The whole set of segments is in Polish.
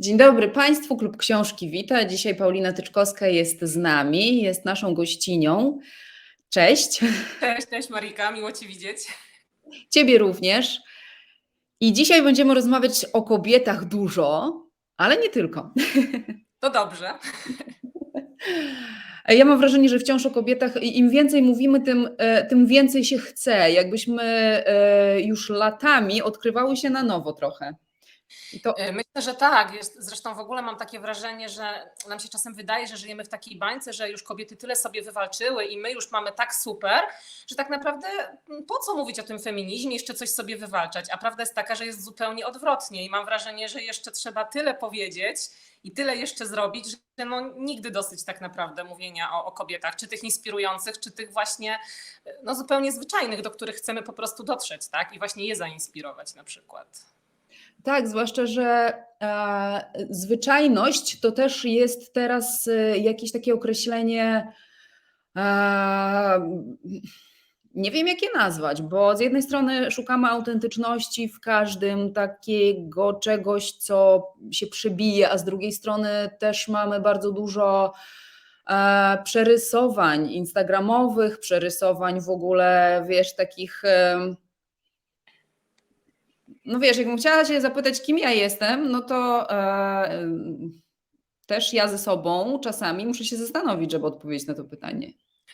Dzień dobry Państwu, Klub Książki wita. Dzisiaj Paulina Tyczkowska jest z nami, jest naszą gościnią. Cześć. Cześć, cześć Marika, miło Cię widzieć. Ciebie również. I dzisiaj będziemy rozmawiać o kobietach dużo, ale nie tylko. To dobrze. Ja mam wrażenie, że wciąż o kobietach im więcej mówimy, tym, e, tym więcej się chce. Jakbyśmy e, już latami odkrywały się na nowo trochę. To... E, myślę, że tak. Zresztą w ogóle mam takie wrażenie, że nam się czasem wydaje, że żyjemy w takiej bańce, że już kobiety tyle sobie wywalczyły i my już mamy tak super, że tak naprawdę mm, po co mówić o tym feminizmie, jeszcze coś sobie wywalczać? A prawda jest taka, że jest zupełnie odwrotnie i mam wrażenie, że jeszcze trzeba tyle powiedzieć i tyle jeszcze zrobić, że no nigdy dosyć tak naprawdę mówienia o, o kobietach, czy tych inspirujących, czy tych właśnie no zupełnie zwyczajnych, do których chcemy po prostu dotrzeć, tak? I właśnie je zainspirować na przykład. Tak, zwłaszcza, że e, zwyczajność to też jest teraz e, jakieś takie określenie. E, nie wiem, jak je nazwać, bo z jednej strony szukamy autentyczności w każdym takiego czegoś, co się przebije, a z drugiej strony też mamy bardzo dużo e, przerysowań instagramowych, przerysowań w ogóle, wiesz, takich. E, no wiesz, jakbym chciała się zapytać, kim ja jestem, no to e, też ja ze sobą czasami muszę się zastanowić, żeby odpowiedzieć na to pytanie.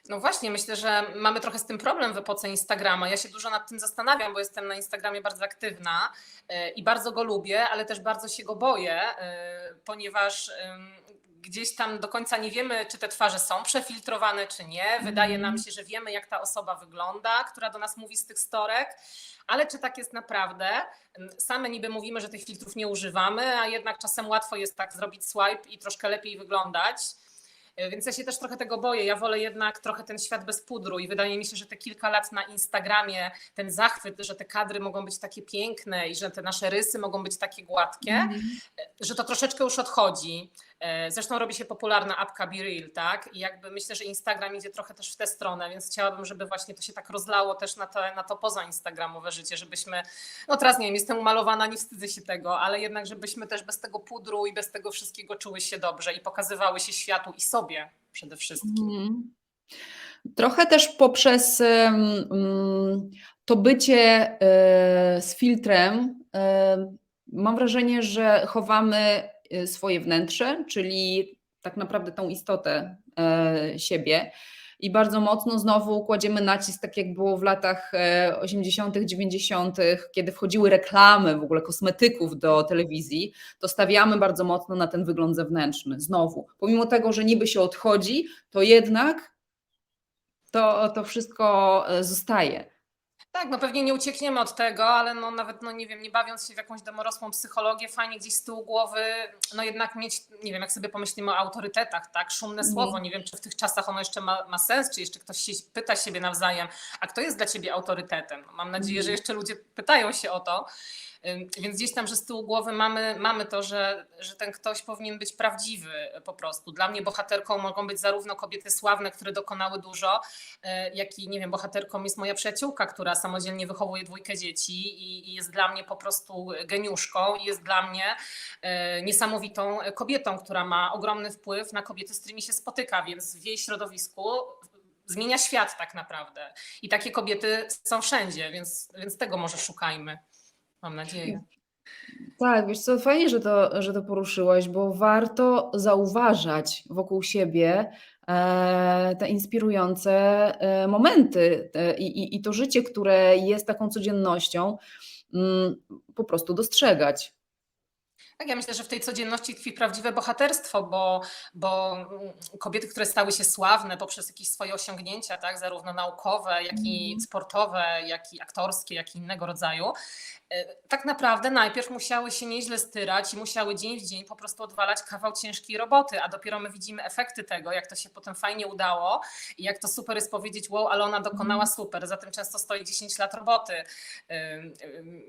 No właśnie, myślę, że mamy trochę z tym problem w epoce Instagrama. Ja się dużo nad tym zastanawiam, bo jestem na Instagramie bardzo aktywna e, i bardzo go lubię, ale też bardzo się go boję, e, ponieważ gdzieś tam do końca nie wiemy, czy te twarze są przefiltrowane, czy nie. Wydaje nam mhm. się, że wiemy, jak ta osoba wygląda, która do nas mówi z tych storek, ale czy tak jest naprawdę? Same niby mówimy, że tych filtrów nie używamy, a jednak czasem łatwo jest tak zrobić swipe i troszkę lepiej wyglądać. E, więc ja się też trochę tego boję. Ja wolę jednak trochę ten świat bez pudru i wydaje mi się, że te kilka lat na Instagramie, ten zachwyt, że te kadry mogą być takie piękne i że te nasze rysy mogą być takie gładkie, mm. że to troszeczkę już odchodzi. E, zresztą robi się popularna apka Be tak? I jakby myślę, że Instagram idzie trochę też w tę stronę, więc chciałabym, żeby właśnie to się tak rozlało też na to, na to poza Instagramowe życie, żebyśmy, no teraz nie wiem, jestem umalowana, nie wstydzę się tego, ale jednak żebyśmy też bez tego pudru i bez tego wszystkiego czuły się dobrze i pokazywały się światu i sobie przede wszystkim. Mm. Trochę też poprzez um, to bycie y, z filtrem, y, mam wrażenie, że chowamy swoje wnętrze, czyli tak naprawdę tą istotę e, siebie. I bardzo mocno znowu kładziemy nacisk, tak jak było w latach 80., e, 90., kiedy wchodziły reklamy w ogóle kosmetyków do telewizji, to stawiamy bardzo mocno na ten wygląd zewnętrzny. Znowu, pomimo tego, że niby się odchodzi, to jednak to, to wszystko e, zostaje. Tak, no pewnie nie uciekniemy od tego, ale no nawet, no nie wiem, nie bawiąc się w jakąś domorosłą psychologię, fajnie gdzieś z tyłu głowy, no jednak mieć, nie wiem, jak sobie pomyślimy o autorytetach, tak, szumne mhm. słowo, nie wiem, czy w tych czasach ono jeszcze ma, ma sens, czy jeszcze ktoś się pyta siebie nawzajem, a kto jest dla ciebie autorytetem? Mam nadzieję, że mhm. jeszcze ludzie pytają się o to. Więc gdzieś tam, że z tyłu głowy mamy, mamy to, że, że ten ktoś powinien być prawdziwy po prostu. Dla mnie bohaterką mogą być zarówno kobiety sławne, które dokonały dużo, e, jak i, nie wiem, bohaterką jest moja przyjaciółka, która samodzielnie wychowuje dwójkę dzieci i, i jest dla mnie po prostu geniuszką i jest dla mnie e, niesamowitą kobietą, która ma ogromny wpływ na kobiety, z którymi się spotyka, więc w jej środowisku zmienia świat tak naprawdę. I takie kobiety są wszędzie, więc, więc tego może szukajmy. Mam nadzieję. Tak, wiesz co, fajnie, że to, że to poruszyłaś, bo warto zauważać wokół siebie e, te inspirujące e, momenty e, i, i to życie, które jest taką codziennością, mm, po prostu dostrzegać. Tak, ja myślę, że w tej codzienności tkwi prawdziwe bohaterstwo, bo, bo mm, kobiety, które stały się sławne poprzez jakieś swoje osiągnięcia, tak, zarówno naukowe, jak i mhm. sportowe, jak i aktorskie, jak i innego rodzaju, tak naprawdę najpierw musiały się nieźle styrać i musiały dzień w dzień po prostu odwalać kawał ciężkiej roboty, a dopiero my widzimy efekty tego, jak to się potem fajnie udało i jak to super jest powiedzieć, wow, ale ona dokonała mhm. super, za tym często stoi 10 lat roboty,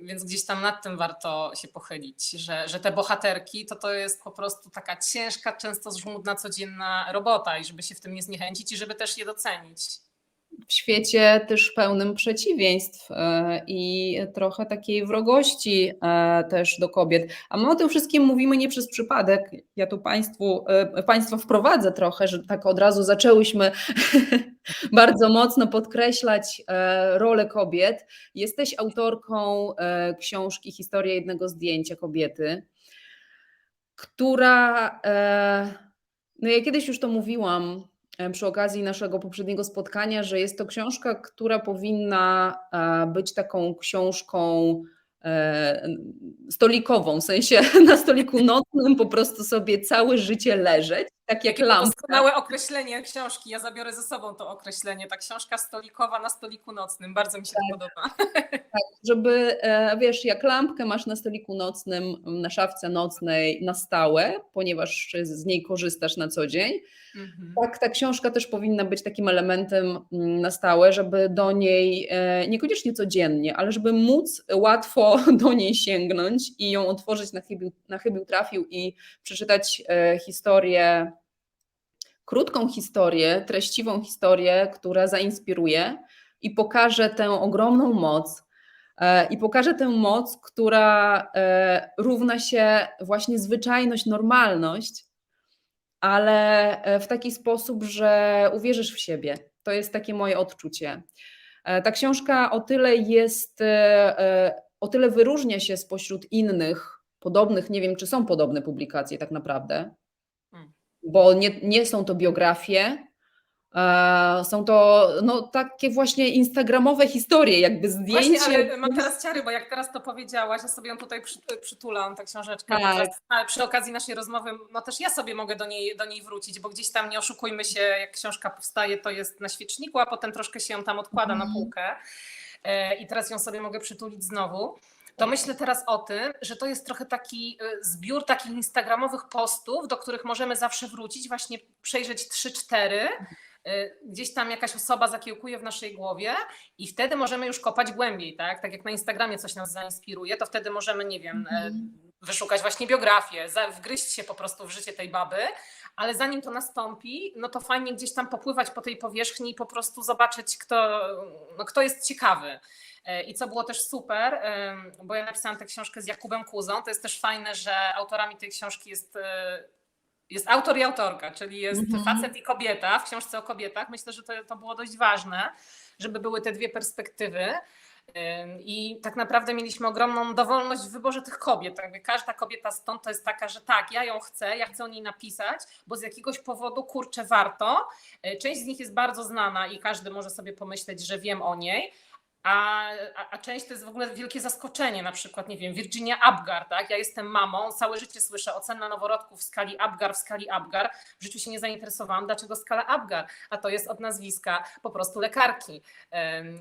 więc gdzieś tam nad tym warto się pochylić, że, że te bohaterki, to to jest po prostu taka ciężka, często żmudna, codzienna robota i żeby się w tym nie zniechęcić i żeby też je docenić. W świecie też pełnym przeciwieństw e, i trochę takiej wrogości e, też do kobiet. A my o tym wszystkim mówimy nie przez przypadek. Ja tu Państwu, e, Państwa wprowadzę trochę, że tak od razu zaczęłyśmy bardzo mocno podkreślać rolę kobiet. Jesteś autorką książki Historia jednego zdjęcia kobiety, która, no ja kiedyś już to mówiłam, przy okazji naszego poprzedniego spotkania, że jest to książka, która powinna e, być taką książką e, stolikową, w sensie na stoliku nocnym po prostu sobie całe życie leżeć, tak jak lampka. doskonałe określenie książki, ja zabiorę ze sobą to określenie, ta książka stolikowa na stoliku nocnym, bardzo mi się to podoba. Tak, żeby, wiesz, jak lampkę masz na stoliku nocnym, na szafce nocnej na stałe, ponieważ z niej korzystasz na co dzień, Mhm. Tak, ta książka też powinna być takim elementem mm, na stałe, żeby do niej, e, niekoniecznie codziennie, ale żeby móc łatwo do niej sięgnąć i ją otworzyć na chybił, na chybił trafił i przeczytać e, historię, krótką historię, treściwą historię, która zainspiruje i pokaże tę ogromną moc, e, i pokaże tę moc, która równa się właśnie zwyczajność, normalność, ale e, w taki sposób, że uwierzysz w siebie. To jest takie moje odczucie. E, ta książka o tyle jest, e, o tyle wyróżnia się spośród innych podobnych, nie wiem, czy są podobne publikacje tak naprawdę. Bo nie, nie są to biografie, E, są to no, takie właśnie instagramowe historie, jakby zdjęcie. Właśnie, ale mam teraz ciary, bo jak teraz to powiedziałaś, ja sobie ją tutaj przytulam, tę książeczkę. Tak. Ale przy okazji naszej rozmowy, no też ja sobie mogę do niej, do niej wrócić, bo gdzieś tam nie oszukujmy się, jak książka powstaje, to jest na świeczniku, a potem troszkę się ją tam odkłada mm. na mhm. półkę. E, I teraz ją sobie mogę przytulić znowu to myślę teraz o tym, że to jest trochę taki y, zbiór takich instagramowych postów, do których możemy zawsze wrócić, właśnie przejrzeć 3-4 Y, gdzieś tam jakaś osoba zakiełkuje w naszej głowie i wtedy możemy już kopać głębiej, tak? Tak jak na Instagramie coś nas zainspiruje, to wtedy możemy, nie wiem, mm. wyszukać właśnie biografię, wgryźć się po prostu w życie tej baby, ale zanim to nastąpi, no to fajnie gdzieś tam popływać po tej powierzchni i po prostu zobaczyć, kto, no kto jest ciekawy. Y, I co było też super, bo ja napisałam tę książkę z Jakubem Kuzą, to jest też fajne, że autorami tej książki jest jest autor i autorka, czyli jest mhm. facet i kobieta w książce o kobietach. Myślę, że to, to było dość ważne, żeby były te dwie perspektywy. I tak naprawdę mieliśmy ogromną dowolność w wyborze tych kobiet. Każda kobieta stąd to jest taka, że tak, ja ją chcę, ja chcę o niej napisać, bo z jakiegoś powodu kurczę warto. E, część z nich jest bardzo znana i każdy może sobie pomyśleć, że wiem o niej, a, a, a, część to jest w ogóle wielkie zaskoczenie, na przykład, nie wiem, Virginia Abgar, tak? Ja jestem mamą, całe życie słyszę ocena noworodków w skali Abgar, w skali Abgar. W życiu się nie zainteresowałam, dlaczego skala Abgar, a to jest od nazwiska po prostu lekarki,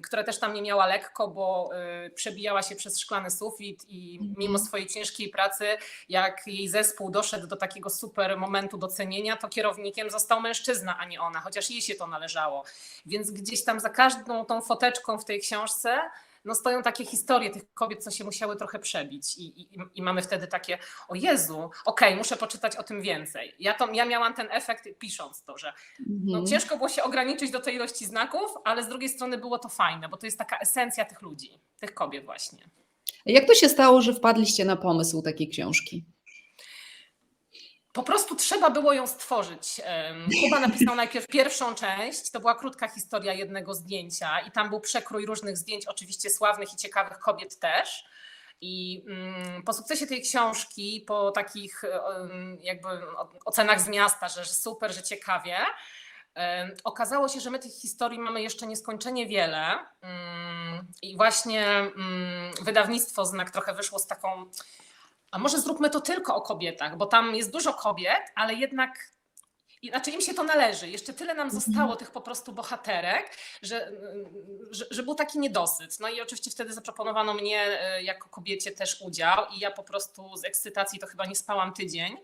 która też tam nie miała lekko, bo y, przebijała się przez szklany sufit i mhm. mimo swojej ciężkiej pracy, jak jej zespół doszedł do takiego super momentu docenienia, to kierownikiem został mężczyzna, a nie ona, chociaż jej się to należało. Więc gdzieś tam za każdą tą foteczką w tej książce książce no stoją takie historie tych kobiet, co się musiały trochę przebić i, i, i mamy wtedy takie, o Jezu, okej, okay, muszę poczytać o tym więcej. Ja, to, ja miałam ten efekt pisząc to, że no, mhm. ciężko było się ograniczyć do tej ilości znaków, ale z drugiej strony było to fajne, bo to jest taka esencja tych ludzi, tych kobiet właśnie. Jak to się stało, że wpadliście na pomysł takiej książki? Po prostu trzeba było ją stworzyć. Kuba napisał najpierw pierwszą część, to była krótka historia jednego zdjęcia i tam był przekrój różnych zdjęć, oczywiście sławnych i ciekawych kobiet też. I mm, po sukcesie tej książki, po takich jakby ocenach z miasta, że super, że ciekawie, okazało się, że my tych historii mamy jeszcze nieskończenie wiele. Mm, I właśnie mm, wydawnictwo Znak trochę wyszło z taką a może zróbmy to tylko o kobietach, bo tam jest dużo kobiet, ale jednak znaczy im się to należy. Jeszcze tyle nam zostało mhm. tych po prostu bohaterek, że, że, że, był taki niedosyt. No i oczywiście wtedy zaproponowano mnie e, jako kobiecie też udział i ja po prostu z ekscytacji to chyba nie spałam tydzień.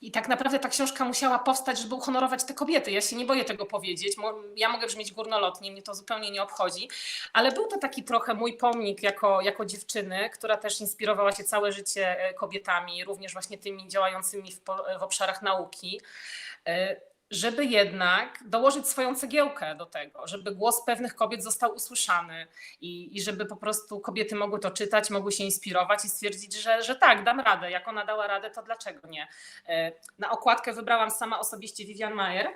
I tak naprawdę ta książka musiała powstać, żeby uhonorować te kobiety. Ja się nie boję tego powiedzieć. Ja mogę brzmieć górnolotnie, mnie to zupełnie nie obchodzi, ale był to taki trochę mój pomnik jako, jako dziewczyny, która też inspirowała się całe życie e, kobietami, również właśnie tymi działającymi w, w obszarach nauki. Żeby jednak dołożyć swoją cegiełkę do tego, żeby głos pewnych kobiet został usłyszany i, i żeby po prostu kobiety mogły to czytać, mogły się inspirować i stwierdzić, że, że tak, dam radę. Jak ona dała radę, to dlaczego nie? E, Na okładkę wybrałam sama osobiście Vivian Mayer.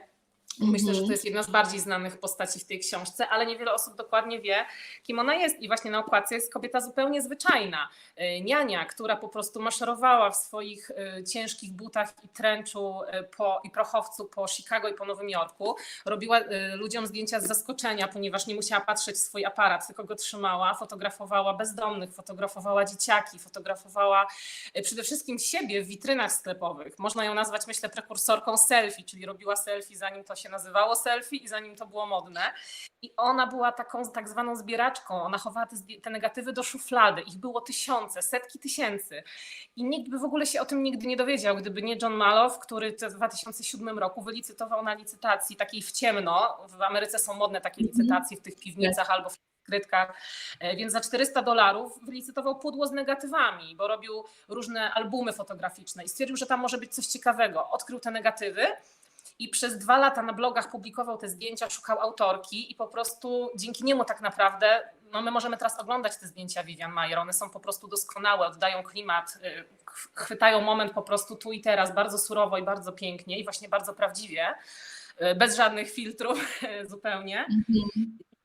Myślę, że to Mhm. jest jedna z bardziej znanych postaci w tej książce, ale niewiele osób dokładnie wie, kim ona jest. I właśnie na okładce jest kobieta zupełnie zwyczajna. E, Niania, która po prostu maszerowała w swoich e, ciężkich butach i tręczu e, po, i prochowcu po Chicago i po Nowym Jorku. Robiła ludziom zdjęcia z zaskoczenia, ponieważ nie musiała patrzeć w swój aparat, tylko go trzymała. Fotografowała bezdomnych, fotografowała dzieciaki, fotografowała przede wszystkim siebie w witrynach sklepowych. Można ją nazwać, myślę, prekursorką selfie, czyli robiła selfie zanim to się nazywało selfie i zanim to było modne. I ona była taką tak zwaną zbieraczką. Ona chowała te, te negatywy do szuflady. Ich było tysiące, setki tysięcy. I nikt by w ogóle się o tym nigdy nie dowiedział, gdyby nie John Malow, który w 2007 roku wylicytował na licytacji takiej w ciemno. W Ameryce są modne takie Mhm. licytacje w tych piwnicach albo w skrytkach. E, Więc za 400 dolarów wylicytował pudło z negatywami, bo robił różne albumy fotograficzne i stwierdził, że tam może być coś ciekawego. Odkrył te negatywy i przez dwa lata na blogach publikował te zdjęcia, szukał autorki i po prostu dzięki niemu tak naprawdę no my możemy teraz oglądać te zdjęcia Vivian Mayer. One są po prostu doskonałe, oddają klimat, y, ch- chwytają moment po prostu tu i teraz, bardzo surowo i bardzo pięknie i właśnie bardzo prawdziwie, y, bez żadnych filtrów zupełnie.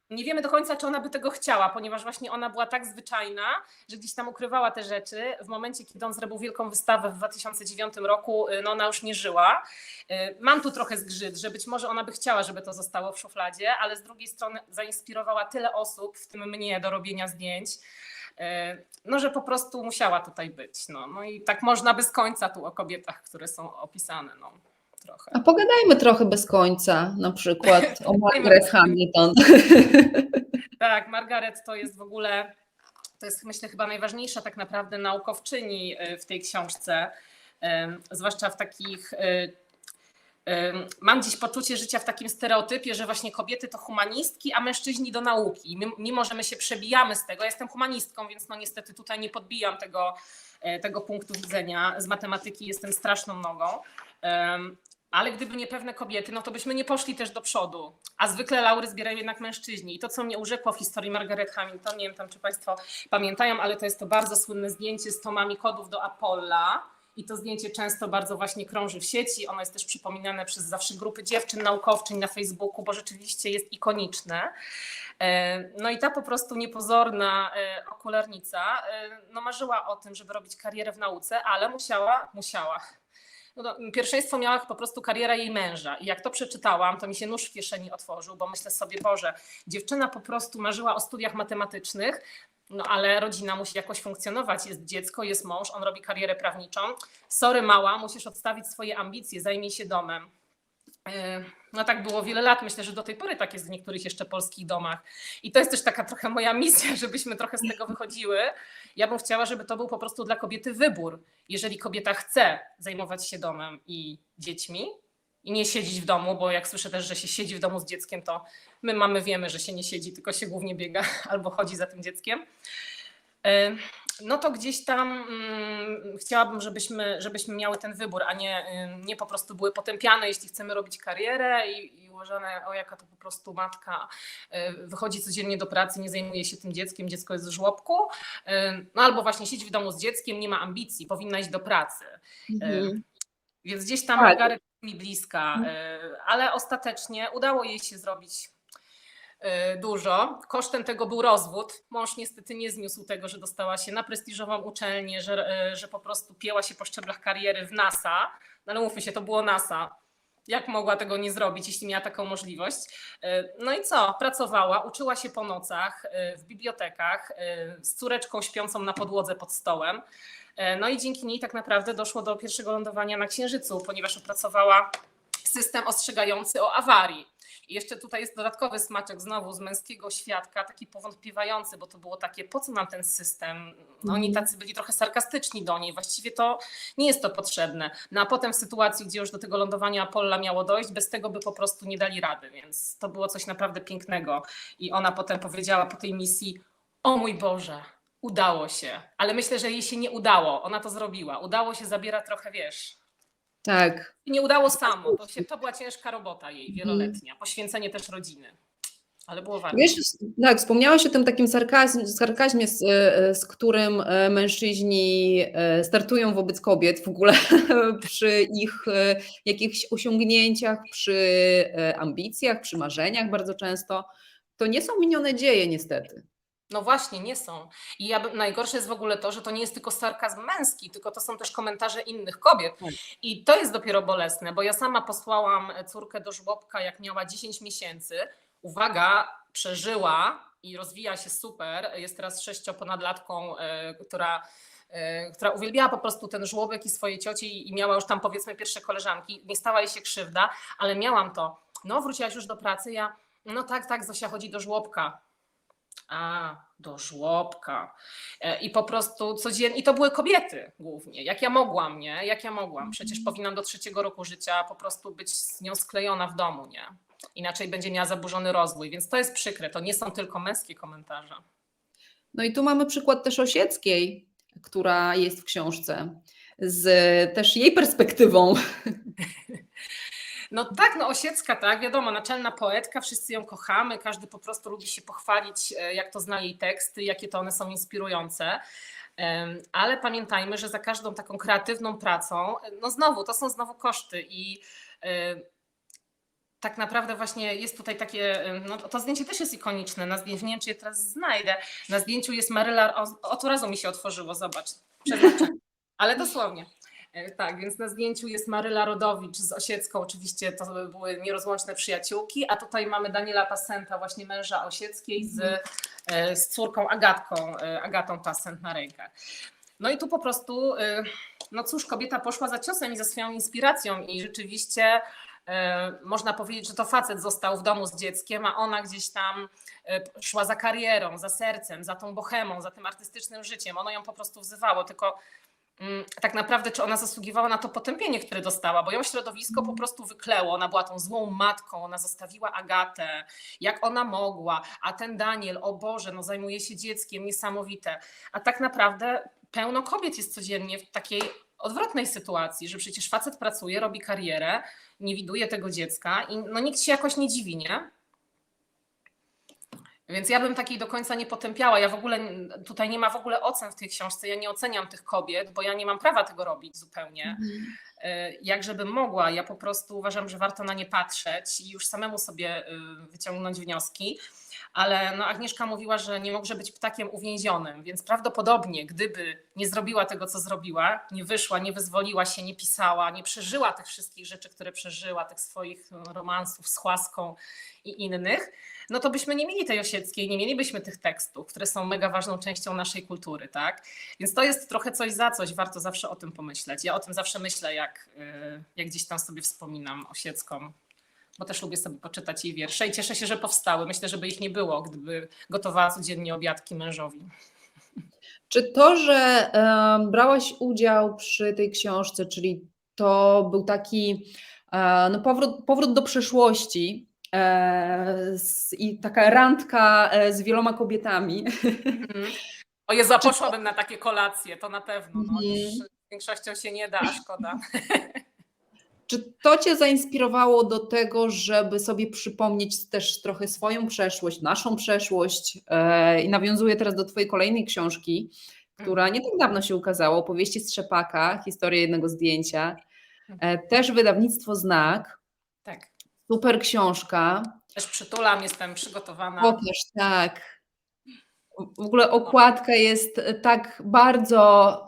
Nie wiemy do końca, czy ona by tego chciała, ponieważ właśnie ona była tak zwyczajna, że gdzieś tam ukrywała te rzeczy. W momencie, kiedy on zrobił wielką wystawę w 2009 roku, y, no ona już nie żyła. Y, Mam tu trochę zgrzyt, że być może ona by chciała, żeby to zostało w szufladzie, ale z drugiej strony zainspirowała tyle osób, w tym mnie, do robienia zdjęć, y, no że po prostu musiała tutaj być. No, no i tak można bez końca tu o kobietach, które są opisane. No, trochę. A pogadajmy trochę bez końca, na przykład o Margaret Hamilton. Tak, Margaret to jest w ogóle, to jest myślę chyba najważniejsza tak naprawdę naukowczyni y, w tej książce, zwłaszcza w takich. y, Mam dziś poczucie życia w takim stereotypie, że właśnie kobiety to humanistki, a mężczyźni do nauki. Mim- Mimo, że my się przebijamy z tego, ja jestem humanistką, więc no niestety tutaj nie podbijam tego, e, tego punktu widzenia. Z matematyki jestem straszną nogą. Ale gdyby nie pewne kobiety, no to byśmy nie poszli też do przodu. A zwykle laury zbierają jednak mężczyźni. I to, co mnie urzekło w historii Margaret Hamilton, nie wiem tam, czy Państwo pamiętają, ale to jest to bardzo słynne zdjęcie z tomami kodów do Apolla. I to zdjęcie często bardzo właśnie krąży w sieci. Ono jest też przypominane przez zawsze grupy dziewczyn naukowczyń na Facebooku, bo rzeczywiście jest ikoniczne. E, No i ta po prostu niepozorna e, okularnica e, no marzyła o tym, żeby robić karierę w nauce, ale musiała, musiała. No to pierwszeństwo miała po prostu kariera jej męża. I jak to przeczytałam, to mi się nóż w kieszeni otworzył, bo myślę sobie, Boże, dziewczyna po prostu marzyła o studiach matematycznych, no ale rodzina musi jakoś funkcjonować. Jest dziecko, jest mąż, on robi karierę prawniczą. Sorry, mała, musisz odstawić swoje ambicje, zajmij się domem. Yy, No tak było wiele lat. Myślę, że do tej pory tak jest w niektórych jeszcze polskich domach. I to jest też taka trochę moja misja, żebyśmy trochę z tego wychodziły. Ja bym chciała, żeby to był po prostu dla kobiety wybór. Jeżeli kobieta chce zajmować się domem i dziećmi i nie siedzieć w domu, bo jak słyszę też, że się siedzi w domu z dzieckiem, to my mamy wiemy, że się nie siedzi, tylko się głównie biega albo chodzi za tym dzieckiem. No to gdzieś tam mm, chciałabym, żebyśmy, żebyśmy miały ten wybór, a nie, nie po prostu były potępiane, jeśli chcemy robić karierę i, i uważane, o jaka to po prostu matka y, wychodzi codziennie do pracy, nie zajmuje się tym dzieckiem, dziecko jest w żłobku, no albo właśnie siedzi w domu z dzieckiem, nie ma ambicji, powinna iść do pracy. Mhm. Więc gdzieś tam Tak. Mi bliska, y, ale ostatecznie udało jej się zrobić dużo. Kosztem tego był rozwód. Mąż niestety nie zniósł tego, że dostała się na prestiżową uczelnię, że, y, że po prostu pięła się po szczeblach kariery w NASA. No ale mówmy się, to było NASA. Jak mogła tego nie zrobić, jeśli miała taką możliwość? Y, No i co? Pracowała, uczyła się po nocach w bibliotekach z córeczką śpiącą na podłodze pod stołem. E, No i dzięki niej tak naprawdę doszło do pierwszego lądowania na Księżycu, ponieważ opracowała system ostrzegający o awarii. I jeszcze tutaj jest dodatkowy smaczek znowu z męskiego świadka, taki powątpiewający, bo to było takie, po co nam ten system? No, oni tacy byli trochę sarkastyczni do niej, właściwie to nie jest to potrzebne. No a potem w sytuacji, gdzie już do tego lądowania Apolla miało dojść, bez tego by po prostu nie dali rady, więc to było coś naprawdę pięknego. I ona potem powiedziała po tej misji, o mój Boże, udało się. Ale myślę, że jej się nie udało. Ona to zrobiła. Udało się, zabiera trochę, wiesz, Tak. Nie udało samo. To, się, to była ciężka robota jej, wieloletnia. Poświęcenie też rodziny. Ale było warto. Wiesz, tak, wspomniałaś o tym takim sarkazm, sarkazmie, z, e, z którym e, mężczyźni e, startują wobec kobiet w ogóle przy ich jakichś osiągnięciach, przy ambicjach, przy marzeniach bardzo często. To nie są minione dzieje niestety. No właśnie, nie są. I ja, najgorsze jest w ogóle to, że to nie jest tylko sarkazm męski, tylko to są też komentarze innych kobiet. Tak. I to jest dopiero bolesne, bo ja sama posłałam córkę do żłobka, jak miała 10 miesięcy. Uwaga, przeżyła i rozwija się super. Jest teraz sześcioponadlatką, e, która, e, która uwielbiała po prostu ten żłobek i swoje ciocie i i miała już tam powiedzmy pierwsze koleżanki. Nie stała jej się krzywda, ale miałam to. No, wróciłaś już do pracy, ja, no tak, tak, Zosia chodzi do żłobka. A, do żłobka. E, I po prostu codziennie, i to były kobiety głównie. Jak ja mogłam, nie? Jak ja mogłam. Przecież powinnam do trzeciego roku życia po prostu być z nią sklejona w domu, nie? Inaczej będzie miała zaburzony rozwój, więc to jest przykre. To nie są tylko męskie komentarze. No i tu mamy przykład też Osieckiej, która jest w książce, z też jej perspektywą. No tak, no Osiecka, tak, wiadomo, naczelna poetka, wszyscy ją kochamy, każdy po prostu lubi się pochwalić, e, jak to zna jej teksty, jakie to one są inspirujące. Ale pamiętajmy, że za każdą taką kreatywną pracą, e, no znowu, to są znowu koszty i e, tak naprawdę właśnie jest tutaj takie, no to zdjęcie też jest ikoniczne, na zdjęciu, nie wiem czy je teraz znajdę, na zdjęciu jest Maryla, o, o razu mi się otworzyło, zobacz, ale dosłownie. E, Tak, więc na zdjęciu jest Maryla Rodowicz z Osiecką, oczywiście to były nierozłączne przyjaciółki, a tutaj mamy Daniela Pasenta, właśnie męża Osieckiej z, e, z córką Agatką, e, Agatą Pasent na rękach. No i tu po prostu, no cóż, kobieta poszła za ciosem i za swoją inspiracją i rzeczywiście można powiedzieć, że to facet został w domu z dzieckiem, a ona gdzieś tam szła za karierą, za sercem, za tą bohemą, za tym artystycznym życiem. Ono ją po prostu wzywało, tylko tak naprawdę, czy ona zasługiwała na to potępienie, które dostała, bo ją środowisko po prostu wykleło. Ona była tą złą matką, ona zostawiła Agatę, jak ona mogła, a ten Daniel, o Boże, no zajmuje się dzieckiem, niesamowite. A tak naprawdę pełno kobiet jest codziennie w takiej odwrotnej sytuacji, że przecież facet pracuje, robi karierę, nie widuje tego dziecka i no nikt się jakoś nie dziwi, nie? Więc ja bym takiej do końca nie potępiała. Ja w ogóle tutaj nie ma w ogóle ocen w tej książce. Ja nie oceniam tych kobiet, bo ja nie mam prawa tego robić zupełnie. E, Jak żebym mogła, ja po prostu uważam, że warto na nie patrzeć i już samemu sobie y, wyciągnąć wnioski. Ale no Agnieszka mówiła, że nie może być ptakiem uwięzionym, więc prawdopodobnie, gdyby nie zrobiła tego, co zrobiła, nie wyszła, nie wyzwoliła się, nie pisała, nie przeżyła tych wszystkich rzeczy, które przeżyła, tych swoich no, romansów z Chłaską i innych, no to byśmy nie mieli tej Osieckiej, nie mielibyśmy tych tekstów, które są mega ważną częścią naszej kultury, tak? Więc to jest trochę coś za coś, warto zawsze o tym pomyśleć. Ja o tym zawsze myślę, jak, y, jak gdzieś tam sobie wspominam Osiecką, bo też lubię sobie poczytać jej wiersze i cieszę się, że powstały. Myślę, żeby ich nie było, gdyby gotowała codziennie obiadki mężowi. Czy to, że brałaś udział przy tej książce, czyli to był taki e, no, powrót, powrót do przeszłości i taka randka e, z wieloma kobietami, Mhm. O Jezu, a poszłabym na takie kolacje, to na pewno. No, Mhm. z większością się nie da, szkoda. Czy to Cię zainspirowało do tego, żeby sobie przypomnieć też trochę swoją przeszłość, naszą przeszłość? E, I nawiązuję teraz do Twojej kolejnej książki, która nie tak dawno się ukazała, opowieści Strzepaka, historia jednego zdjęcia. E, Też wydawnictwo Znak. Super książka. Też przytulam, jestem przygotowana. Pokaż, tak. W ogóle okładka jest tak bardzo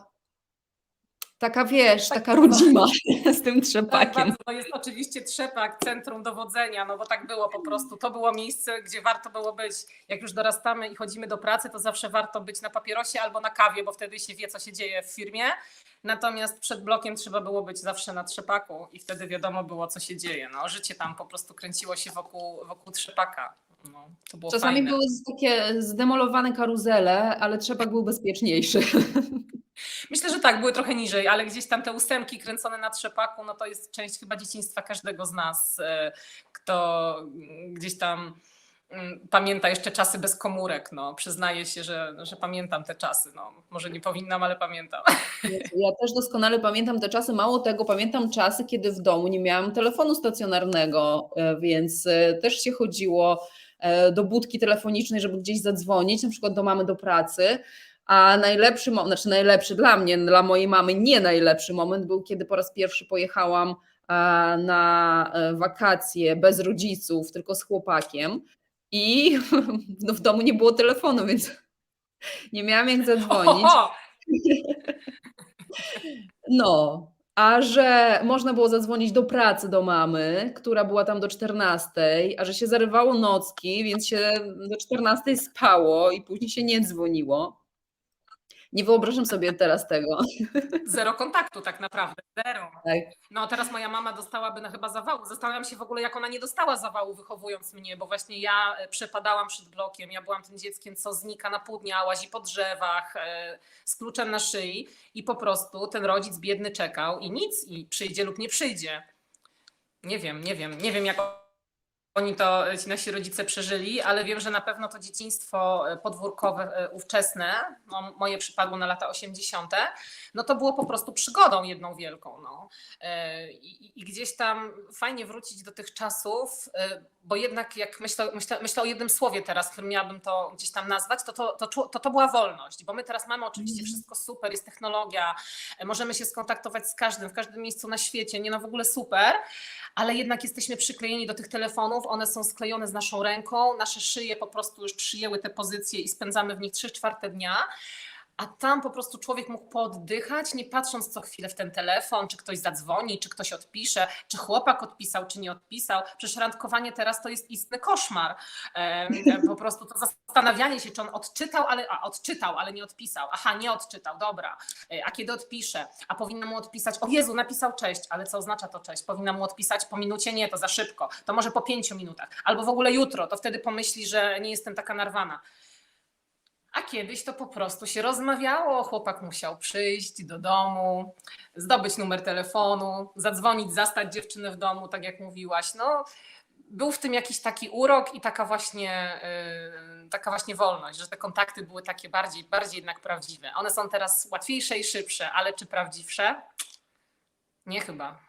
taka, wiesz, taka rodzima z tym Tak, trzepakiem. To jest oczywiście Trzepak, centrum dowodzenia, no bo tak było po prostu. To było miejsce, gdzie warto było być. Jak już dorastamy i chodzimy do pracy, to zawsze warto być na papierosie albo na kawie, bo wtedy się wie, co się dzieje w firmie. Natomiast przed blokiem trzeba było być zawsze na Trzepaku i wtedy wiadomo było, co się dzieje. No, życie tam po prostu kręciło się wokół, wokół Trzepaka. No, Czasami fajne. były takie zdemolowane karuzele, ale trzepak był bezpieczniejszy. Myślę, że tak, były trochę niżej, ale gdzieś tam te ósemki kręcone na trzepaku, no to jest część chyba dzieciństwa każdego z nas, e, kto gdzieś tam mm, pamięta jeszcze czasy bez komórek. No. Przyznaję się, że, że pamiętam te czasy. No. Może nie powinnam, ale pamiętam. Ja też doskonale pamiętam te czasy. Mało tego, pamiętam czasy, kiedy w domu nie miałam telefonu stacjonarnego, e, więc e, też się chodziło do budki telefonicznej, żeby gdzieś zadzwonić, na przykład do mamy do pracy. A najlepszy moment, znaczy najlepszy dla mnie, dla mojej mamy nie najlepszy moment był, kiedy po raz pierwszy pojechałam e, na e, wakacje bez rodziców, tylko z chłopakiem i no, w domu nie było telefonu, więc nie miałam jak zadzwonić. No, a że można było zadzwonić do pracy do mamy, która była tam do 14, a że się zarywało nocki, więc się do 14 spało i później się nie dzwoniło. Nie wyobrażam sobie teraz tego. Zero kontaktu tak naprawdę. Zero. Tak. No teraz moja mama dostałaby na chyba zawału. Zastanawiam się w ogóle, jak ona nie dostała zawału wychowując mnie, bo właśnie ja e, przepadałam przed blokiem. Ja byłam tym dzieckiem, co znika na pół dnia, łazi po drzewach e, z kluczem na szyi i po prostu ten rodzic biedny czekał i nic, i przyjdzie lub nie przyjdzie. Nie wiem, nie wiem, nie wiem jak oni to, ci nasi rodzice przeżyli, ale wiem, że na pewno to dzieciństwo e, podwórkowe, e, ówczesne, no moje przypadło na lata 80., no to było po prostu przygodą jedną wielką. No. E, I, I gdzieś tam fajnie wrócić do tych czasów, bo jednak jak myślę, myślę, myślę o jednym słowie teraz, którym miałabym to gdzieś tam nazwać, to to, to, to to była wolność, bo my teraz mamy oczywiście Mhm. wszystko super, jest technologia, możemy się skontaktować z każdym, w każdym miejscu na świecie, nie no w ogóle super, ale jednak jesteśmy przyklejeni do tych telefonów, one są sklejone z naszą ręką, nasze szyje po prostu już przyjęły te pozycje i spędzamy w nich 3 czwarte dnia. A tam po prostu człowiek mógł pooddychać, nie patrząc co chwilę w ten telefon, czy ktoś zadzwoni, czy ktoś odpisze, czy chłopak odpisał, czy nie odpisał. Przecież randkowanie teraz to jest istny koszmar. Po prostu to zastanawianie się, czy on odczytał, ale a, odczytał, ale nie odpisał. Aha, nie odczytał, dobra. E, A kiedy odpisze? A powinna mu odpisać, o Jezu, napisał cześć, ale co oznacza to cześć? Powinna mu odpisać po minucie? Nie, to za szybko. To może po pięciu minutach. Albo w ogóle jutro, to wtedy pomyśli, że nie jestem taka narwana. A kiedyś to po prostu się rozmawiało. Chłopak musiał przyjść do domu, zdobyć numer telefonu, zadzwonić, zastać dziewczynę w domu, tak jak mówiłaś. No, był w tym jakiś taki urok i taka właśnie, yy, taka właśnie wolność, że te kontakty były takie bardziej, bardziej jednak prawdziwe. One są teraz łatwiejsze i szybsze, ale czy prawdziwsze? Nie chyba.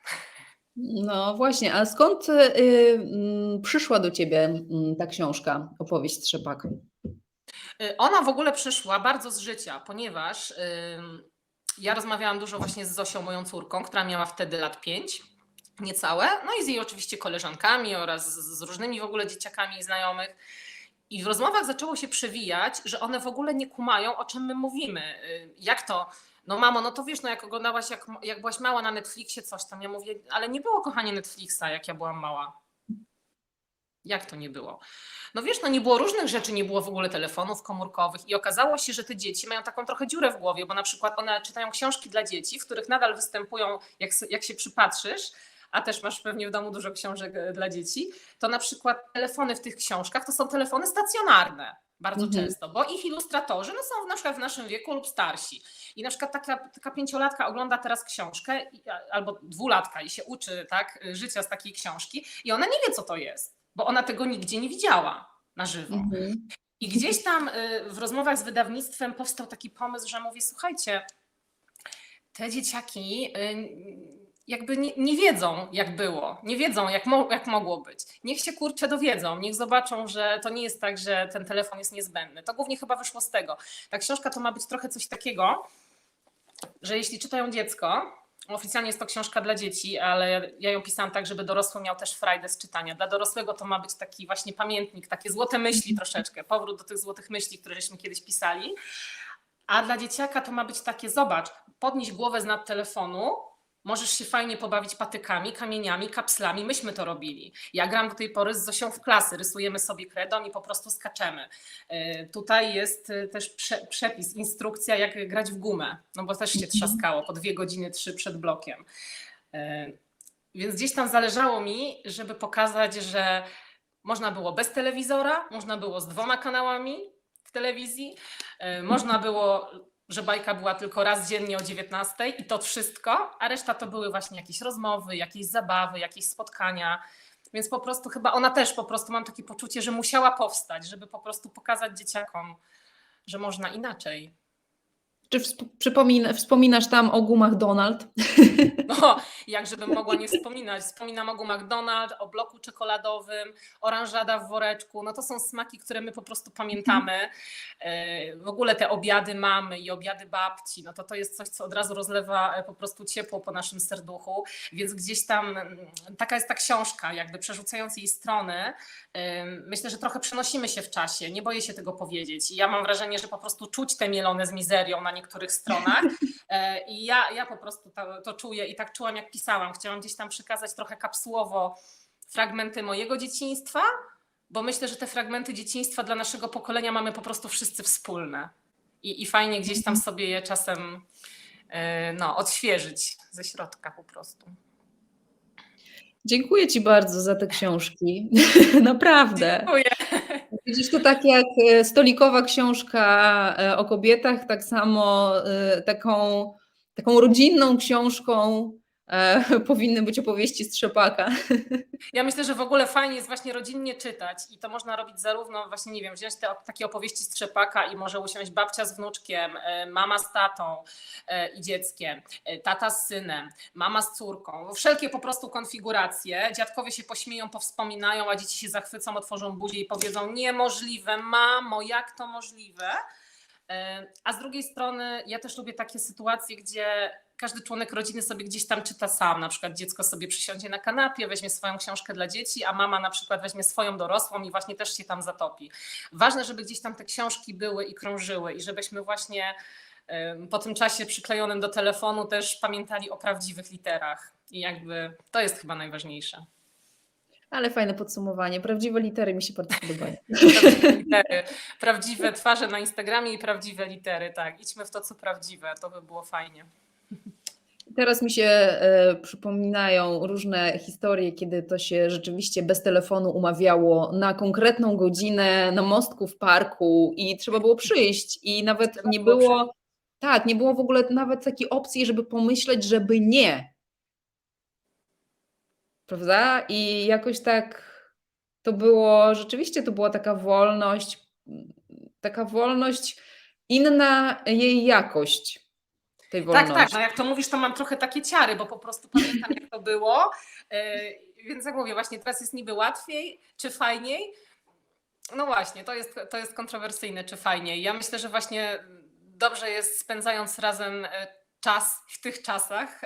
No właśnie, a skąd y, y, przyszła do ciebie mm, ta książka, opowieść Trzepak? Y, Ona w ogóle przyszła bardzo z życia, ponieważ ja rozmawiałam dużo właśnie z Zosią, moją córką, która miała wtedy lat 5, niecałe, no i z jej oczywiście koleżankami oraz z z różnymi w ogóle dzieciakami i znajomych. I w rozmowach zaczęło się przewijać, że one w ogóle nie kumają, o czym my mówimy. Y, Jak to? No mamo, no to wiesz, no jak oglądałaś, jak, jak byłaś mała na Netflixie coś tam, ja mówię, ale nie było kochanie Netflixa, jak ja byłam mała. Jak to nie było? No wiesz, no nie było różnych rzeczy, nie było w ogóle telefonów komórkowych i okazało się, że te dzieci mają taką trochę dziurę w głowie, bo na przykład one czytają książki dla dzieci, w których nadal występują, jak, jak się przypatrzysz, a też masz pewnie w domu dużo książek e, dla dzieci, to na przykład telefony w tych książkach to są telefony stacjonarne. Bardzo Mhm. często, bo ich ilustratorzy no, są na przykład w naszym wieku lub starsi. I na przykład taka, taka pięciolatka ogląda teraz książkę, albo dwulatka i się uczy tak, życia z takiej książki, i ona nie wie, co to jest, bo ona tego nigdzie nie widziała na żywo. Mhm. I gdzieś tam y, w rozmowach z wydawnictwem powstał taki pomysł, że mówię, słuchajcie, te dzieciaki y, jakby nie, nie wiedzą, jak było, nie wiedzą, jak, mo- jak mogło być. Niech się kurczę dowiedzą, niech zobaczą, że to nie jest tak, że ten telefon jest niezbędny. To głównie chyba wyszło z tego. Ta książka to ma być trochę coś takiego, że jeśli czytają dziecko, oficjalnie jest to książka dla dzieci, ale ja ją pisałam tak, żeby dorosły miał też frajdę z czytania. Dla dorosłego to ma być taki właśnie pamiętnik, takie złote myśli troszeczkę, powrót do tych złotych myśli, które żeśmy kiedyś pisali. A dla dzieciaka to ma być takie, zobacz, podnieś głowę z nad telefonu, możesz się fajnie pobawić patykami, kamieniami, kapslami. Myśmy to robili. Ja gram do tej pory z Zosią w klasy, rysujemy sobie kredą i po prostu skaczemy. E, Tutaj jest e, też prze, przepis, instrukcja, jak grać w gumę, no bo też się trzaskało po dwie godziny, trzy przed blokiem. E, Więc gdzieś tam zależało mi, żeby pokazać, że można było bez telewizora, można było z dwoma kanałami w telewizji, można było, że bajka była tylko raz dziennie o 19 i to wszystko, a reszta to były właśnie jakieś rozmowy, jakieś zabawy, jakieś spotkania. Więc po prostu chyba ona też po prostu mam takie poczucie, że musiała powstać, żeby po prostu pokazać dzieciakom, że można inaczej. Czy wspominasz tam o gumach Donald? No, jak żebym mogła nie wspominać. Wspominam o McDonald's, o bloku czekoladowym, oranżada w woreczku. No to są smaki, które my po prostu pamiętamy. E, W ogóle te obiady mamy i obiady babci, no to to jest coś, co od razu rozlewa e, po prostu ciepło po naszym serduchu. Więc gdzieś tam mm, taka jest ta książka, jakby przerzucając jej strony. Ym, Myślę, że trochę przenosimy się w czasie. Nie boję się tego powiedzieć. I ja mam wrażenie, że po prostu czuć te mielone z mizerią na niektórych stronach. E, I ja, ja po prostu to, to czuję i tak czułam, jak pisałam. Chciałam gdzieś tam przekazać trochę kapsułowo fragmenty mojego dzieciństwa, bo myślę, że te fragmenty dzieciństwa dla naszego pokolenia mamy po prostu wszyscy wspólne. I, i fajnie gdzieś tam sobie je czasem e, no, odświeżyć ze środka po prostu. Dziękuję Ci bardzo za te książki. Naprawdę. Dziękuję. Widzisz, to tak jak e, stolikowa książka e, o kobietach, tak samo e, taką, taką rodzinną książką e, powinny być opowieści Strzepaka. Ja myślę, że w ogóle fajnie jest właśnie rodzinnie czytać i to można robić zarówno właśnie, nie wiem, wziąć te takie opowieści z Trzepaka i może usiąść babcia z wnuczkiem, e, mama z tatą e, i dzieckiem, tata z synem, mama z córką, wszelkie po prostu konfiguracje. Dziadkowie się pośmieją, powspominają, a dzieci się zachwycą, otworzą buzię i powiedzą niemożliwe, mamo, jak to możliwe? A z drugiej strony ja też lubię takie sytuacje, gdzie każdy członek rodziny sobie gdzieś tam czyta sam. Na przykład dziecko sobie przysiądzie na kanapie, weźmie swoją książkę dla dzieci, a mama na przykład weźmie swoją dorosłą i właśnie też się tam zatopi. Ważne, żeby gdzieś tam te książki były i krążyły i żebyśmy właśnie po tym czasie przyklejonym do telefonu też pamiętali o prawdziwych literach. I jakby to jest chyba najważniejsze. Ale fajne podsumowanie. Prawdziwe litery mi się bardzo podobają. Prawdziwe litery, prawdziwe twarze na Instagramie i prawdziwe litery, tak. Idźmy w to, co prawdziwe, to by było fajnie. Teraz mi się e, przypominają różne historie, kiedy to się rzeczywiście bez telefonu umawiało na konkretną godzinę na mostku w parku i trzeba było przyjść i nawet Trzeba nie było było, tak, nie było w ogóle nawet takiej opcji, żeby pomyśleć, żeby nie. Prawda? I jakoś tak to było, rzeczywiście to była taka wolność, taka wolność, inna jej jakość tej wolności. Tak, tak, no jak to mówisz, to mam trochę takie ciary, bo po prostu pamiętam, jak to było. Yy, Więc jak mówię, właśnie teraz jest niby łatwiej, czy fajniej. No właśnie, to jest, to jest kontrowersyjne, czy fajniej. Ja myślę, że właśnie dobrze jest spędzając razem e, czas w tych czasach.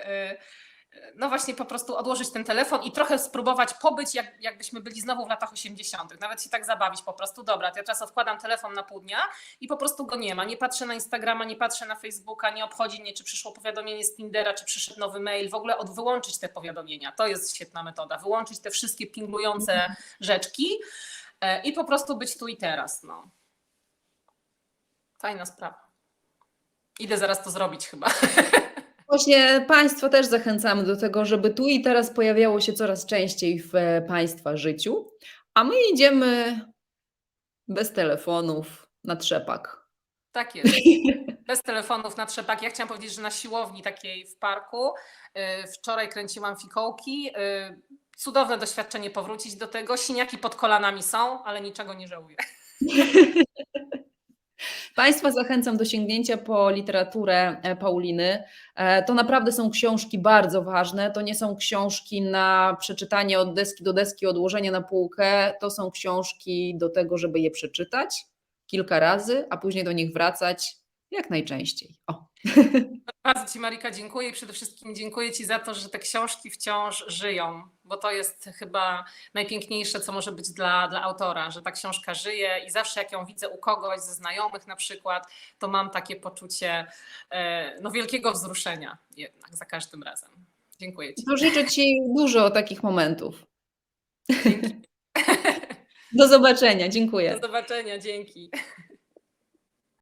No właśnie po prostu odłożyć ten telefon i trochę spróbować pobyć, jak, jakbyśmy byli znowu w latach 80. Nawet się tak zabawić po prostu. Dobra, to ja teraz odkładam telefon na pół dnia i po prostu go nie ma. Nie patrzę na Instagrama, nie patrzę na Facebooka, nie obchodzi mnie, czy przyszło powiadomienie z Tindera, czy przyszedł nowy mail. W ogóle od wyłączyć te powiadomienia. To jest świetna metoda. Wyłączyć te wszystkie pingujące rzeczki e, i po prostu być tu i teraz. No. Fajna sprawa. Idę zaraz to zrobić chyba. Właśnie Państwa też zachęcamy do tego, żeby tu i teraz pojawiało się coraz częściej w e, Państwa życiu, a my idziemy bez telefonów na trzepak. Tak jest. Bez telefonów na trzepak. Ja chciałam powiedzieć, że na siłowni takiej w parku y, wczoraj kręciłam fikołki. y, Cudowne doświadczenie powrócić do tego. Siniaki pod kolanami są, ale niczego nie żałuję. Państwa zachęcam do sięgnięcia po literaturę e, Pauliny. E, To naprawdę są książki bardzo ważne. To nie są książki na przeczytanie od deski do deski, odłożenie na półkę. To są książki do tego, żeby je przeczytać kilka razy, a później do nich wracać jak najczęściej. O. Bardzo Ci, Marika, dziękuję i przede wszystkim dziękuję Ci za to, że te książki wciąż żyją, bo to jest chyba najpiękniejsze, co może być dla, dla autora, że ta książka żyje i zawsze jak ją widzę u kogoś ze znajomych na przykład, to mam takie poczucie e, no, wielkiego wzruszenia jednak za każdym razem. Dziękuję Ci. To życzę Ci dużo takich momentów. Dzięki. Do zobaczenia. Dziękuję. Do zobaczenia, dzięki.